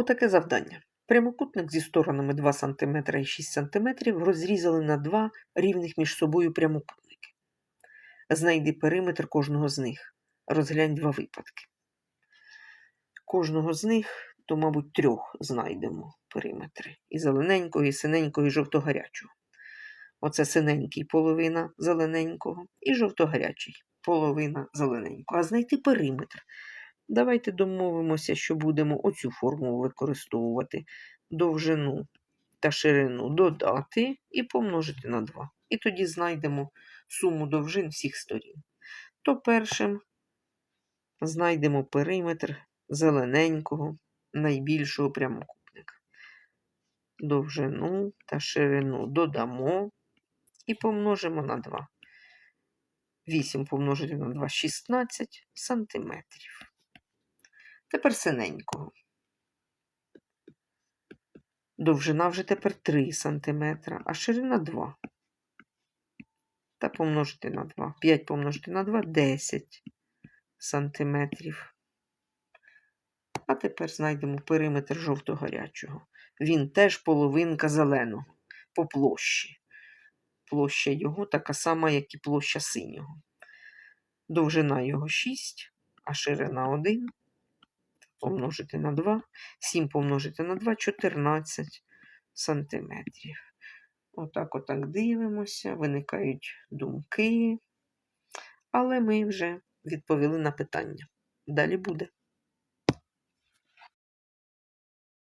Отаке завдання. Прямокутник зі сторонами 2 см і 6 см розрізали на два рівних між собою прямокутники. Знайди периметр кожного з них. Розглянь два випадки. Кожного з них, то, мабуть, трьох знайдемо периметри. І зелененького, і синенького, і жовто-гарячого. Оце синенький половина зелененького, і жовто-гарячий половина зелененького. А знайти периметр. Давайте домовимося, що будемо оцю формулу використовувати. Довжину та ширину додати і помножити на 2. І тоді знайдемо суму довжин всіх сторін. То першим знайдемо периметр зелененького найбільшого прямокутника. Довжину та ширину додамо і помножимо на 2. 8 помножити на 2 16 сантиметрів. Тепер синенького. Довжина вже тепер 3 см, а ширина 2. Та помножити на 2. 5 помножити на 2 10 сантиметрів. А тепер знайдемо периметр жовто-гарячого. Він теж половинка зеленого по площі. Площа його така сама, як і площа синього. Довжина його 6, а ширина 1 помножити на 2, 7 помножити на 2, 14 сантиметрів. Отак, отак дивимося, виникають думки, але ми вже відповіли на питання. Далі буде.